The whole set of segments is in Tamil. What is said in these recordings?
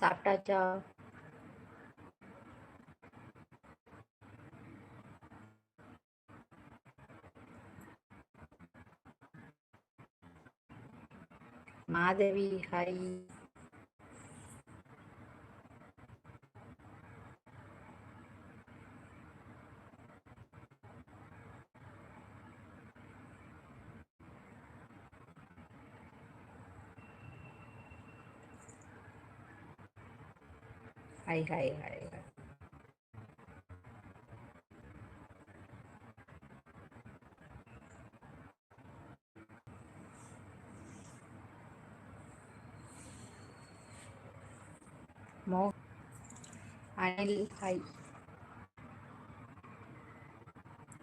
சாப்பிட்டாச்சா Madhavi hi hi hi hi மோ அனில் ஹாய்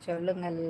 சொல்லுங்கள்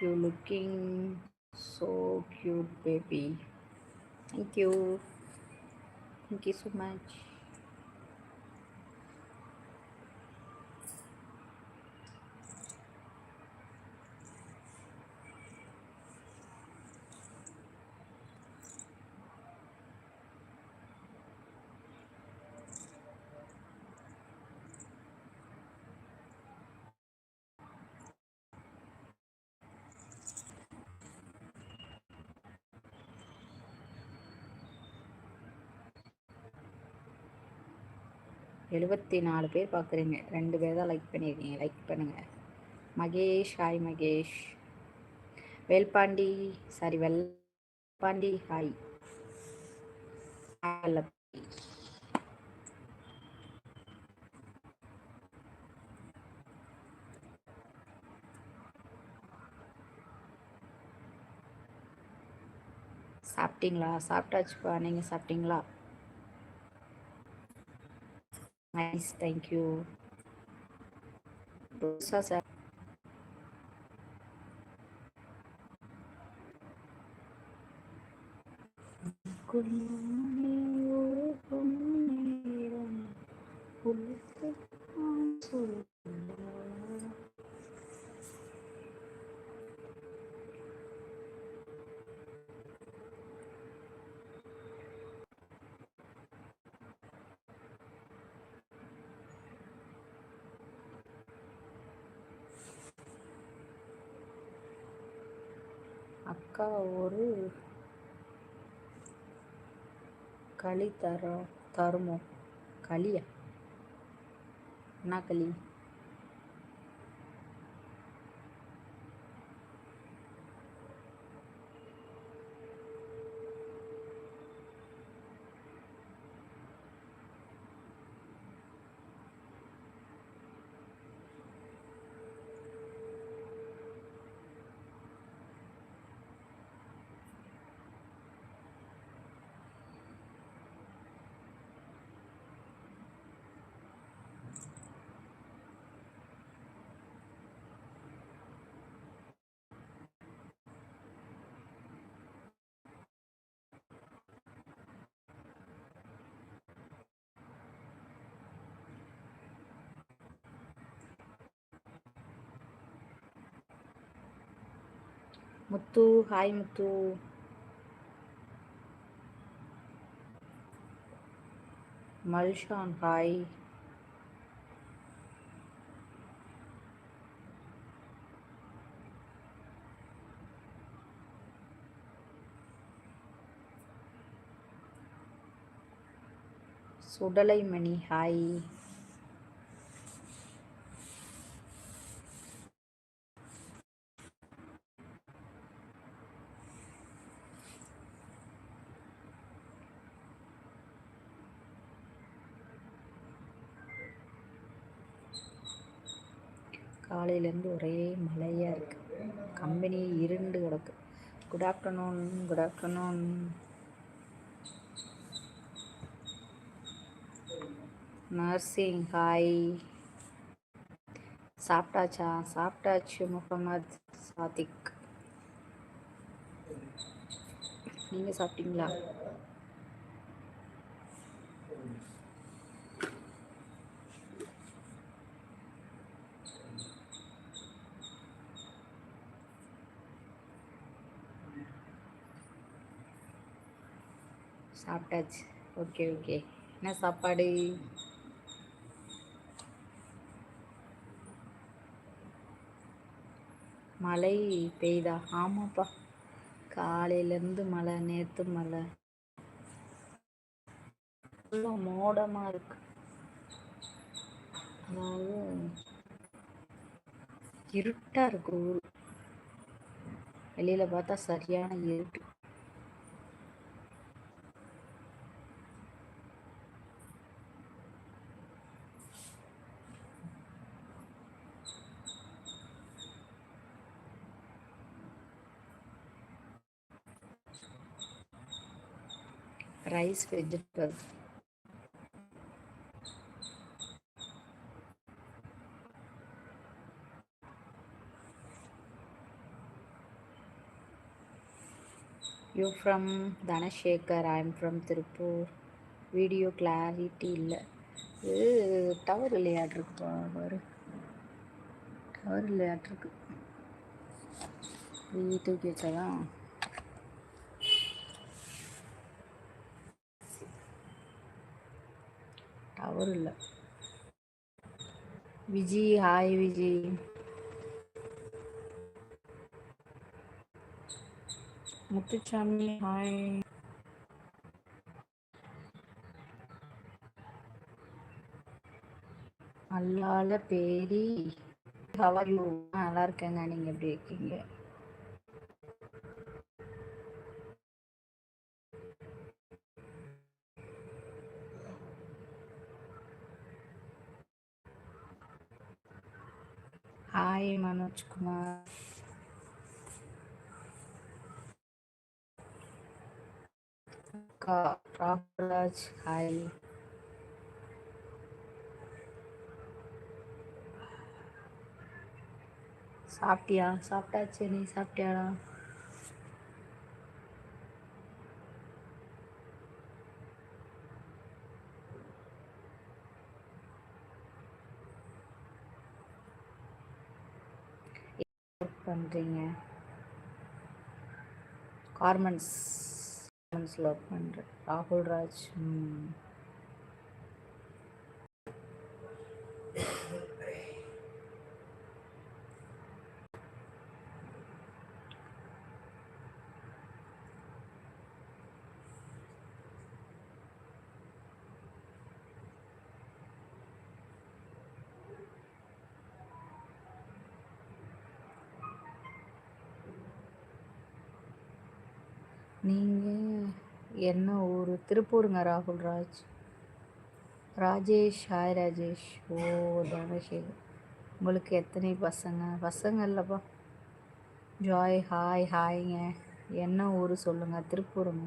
You looking so cute, baby. Thank you. Thank you so much. எழுபத்தி நாலு பேர் பார்க்குறீங்க ரெண்டு பேர் தான் லைக் பண்ணியிருக்கீங்க லைக் பண்ணுங்கள் Mahesh hi Mahesh. Velpandi sorry Velpandi hi சாப்பிட்டீங்களா? சாப்பிட்டாச்சுப்பா. நீங்கள் சாப்பிட்டீங்களா? நைஸ் தேங்க்யூ ரோசா சார் ஒரு அக்கா ஒரு களி தர தருமோ? களியா? என்ன களி. Muthu hi Muthu. Malshan hi Sudalaimani hi காலையிலேருந்து ஒரே மழையாக இருக்குது கம்பெனி இருண்டு கிடக்கு. Good afternoon good afternoon nursing hi சாப்பிட்டாச்சா? சாப்பிட்டாச்சு முகமது சாதிக். நீங்கள் சாப்பிட்டீங்களா? சாப்பிட்டாச்சு. Okay okay. என்ன சாப்பாடு? மழை பெய்தா? ஆமாப்பா. காலையிலேருந்து மழை நேற்று மழை. மோடமாக இருக்கு. அதாவது இருட்டாக இருக்கு ஊர். வெளியில் பார்த்தா சரியான இருட்டு. Rice vegetables you from Dhanasekar I am from Tiruppur video clarity இல்லை இது டவர் விளையாட்ருக்கு பாரு டவர் விளையாட்ருக்கு நீ தூக்கி டவர் இல்லை. விஜி ஹாய் விஜி. முத்துச்சாமி ஹாய் அல்லால பேரி ஹவர் நல்லா இருக்கேங்க. நீங்கள் எப்படி இருக்கீங்க? ஹாய் மனோஜ்குமார் அக்கா ராகுராஜ் ஹாய் சாப்பிட்டியா சாப்பிட்டாச்சு நீ சாப்பிட்டியாடா பண்ணுறீங்க கார்மெண்ட்ஸ் கார்மெண்ட்ஸில் ஒர்க் பண்ணுறேன் ராகுல் ராஜ் நீங்கள் என்ன ஊர்? திருப்பூருங்க ராகுல் ராஜ். ராஜேஷ் ஹாய் ராஜேஷ். ஓ தனசேகர். உங்களுக்கு எத்தனை பசங்க? பசங்க இல்லைப்பா. ஜாய் ஹாய் ஹாய்ங்க. என்ன ஊர் சொல்லுங்கள் திருப்பூருங்க.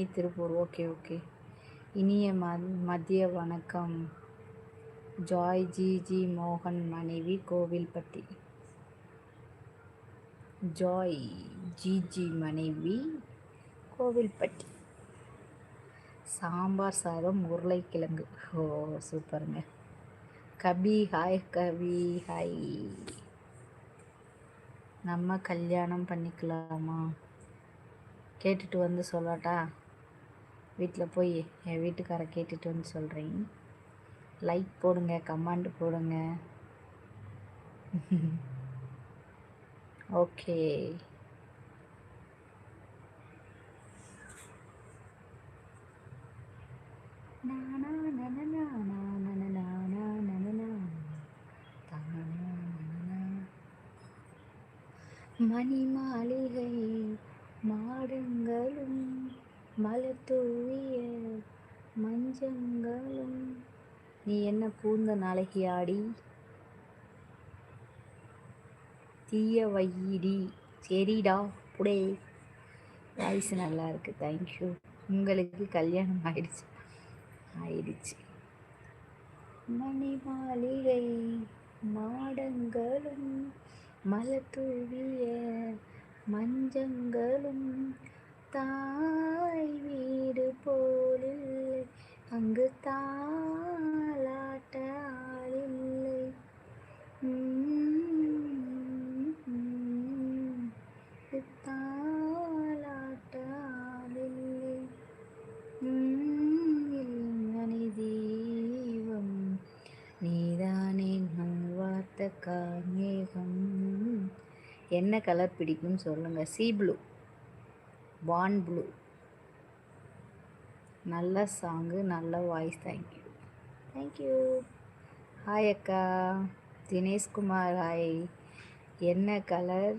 ம் திருப்பூர். ஓகே ஓகே இனிய மதிய வணக்கம். ஜாய் ஜி ஜி மோகன் மனைவி கோவில்பட்டி. ஜாய் ஜி ஜி மனைவி கோவில்பட்டி. சாம்பார் சாதம் உருளைக்கிழங்கு. ஓ சூப்பருங்க. Kabi hi Kavi hi. நம்ம கல்யாணம் பண்ணிக்கலாமா? கேட்டுட்டு வந்து சொல்லட்டா? வீட்டில் போய் என் வீட்டுக்கார கேட்டுட்டு வந்து சொல்கிறேன் லைக் போடுங்க கமெண்ட் போடுங்க ஓகே மணி மாளிகை மாடங்களும் மலர் தூவிய மஞ்சங்களும். நீ என்ன பூந்த நாளைக்கு ஆடி தீய வையிடி சரிடா புடே. வாய்ஸ் நல்லா இருக்கு தேங்க்யூ உங்களுக்கு கல்யாணம் ஆயிடுச்சு. ஆயிடுச்சு. மணி மாளிகை மாடங்களும் மலர் தூவிய மஞ்சங்களும். தாய் வீடு போலில்லை. அங்கு தாளாட்ட ஆளில்லை. தாளாட்ட ஆளில்லை மணி தீபம் நீதானே நான் வார்த்த காமேகம் என்ன கலர் பிடிக்கும்னு சொல்லுங்கள் சி ப்ளூ வான் ப்ளூ. நல்ல சாங்கு நல்ல voice. Thank you thank you hi அக்கா. தினேஷ்குமார் ஹாய் என்ன கலர்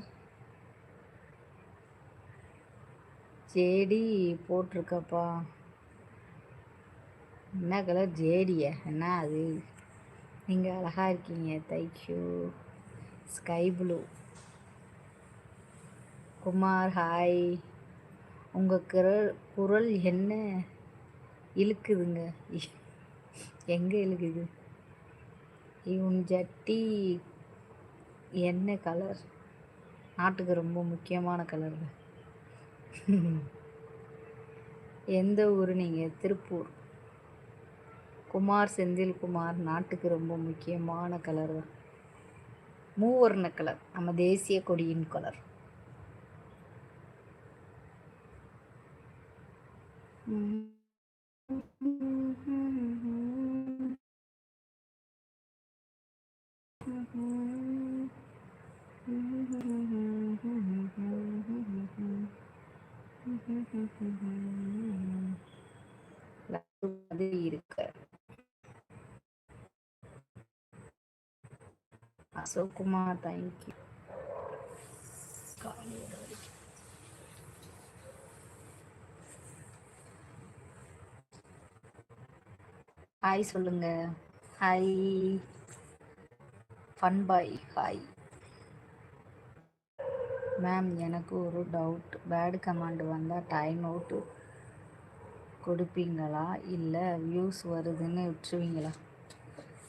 ஜேடி போட்டிருக்கப்பா. என்ன கலர் ஜேடியா? என்ன அது? நீங்கள் அழகாக இருக்கீங்க. Thank you sky blue Kumar hi உங்கள் குரல் குரல் என்ன இழுக்குதுங்க? எங்கே இழுக்குது? இவன் ஜட்டி என்ன கலர் நாட்டுக்கு ரொம்ப முக்கியமான கலருங்க எந்த ஊர் நீங்கள் திருப்பூர். குமார் செந்தில் குமார் நாட்டுக்கு ரொம்ப முக்கியமான கலர் தான். மூவர்ண கலர் நம்ம தேசிய கொடியின் கலர் இருக்கு அசோக்குமார் தேங்க்யூ ஹாய் சொல்லுங்க. Hi fun boy hi ma'am எனக்கு ஒரு டவுட் பேடு கமாண்ட் வந்தால் டைம் அவுட்டு கொடுப்பீங்களா? இல்லை வியூஸ் வருதுன்னு விட்டுருவீங்களா?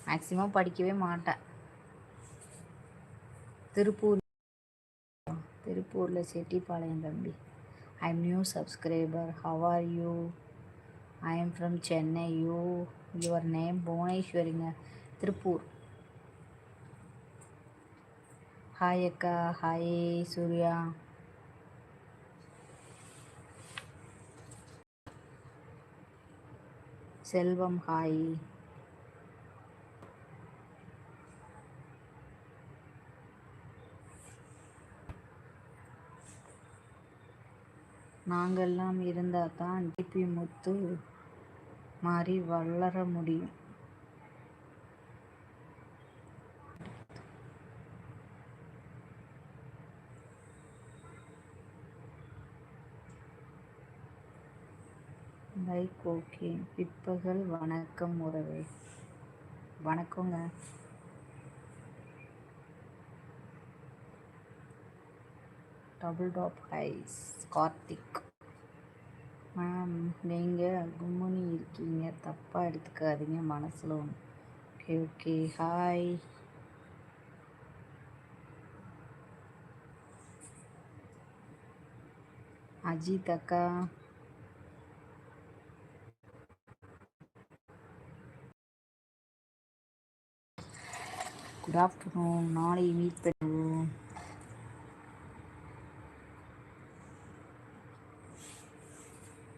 மேக்ஸிமம் படிக்கவே மாட்டேன். திருப்பூர் திருப்பூரில் செட்டிப்பாளையம் தம்பி. I am new subscriber how are you I am from Chennai you your name புவனேஸ்வரிங்க Tiruppur hi அக்கா ஹாய் சூர்யா செல்வம் ஹாய் நாங்கள்லாம் இருந்தால் தான் டிபி முத்து மாறி வளர முடியும். Like okay. பிற்பகல் வணக்கம் உறவே. வணக்கங்க. Double top ice Karthik. Ma'am நீங்கள் கும்முனி இருக்கீங்க. தப்பாக எடுத்துக்காதீங்க மனசில் ஒன்று ஓகே ஓகே ஹாய் அஜித் அக்கா. குட் ஆஃப்டர்நூன் நாளை மீட் பண்ணுவோம்.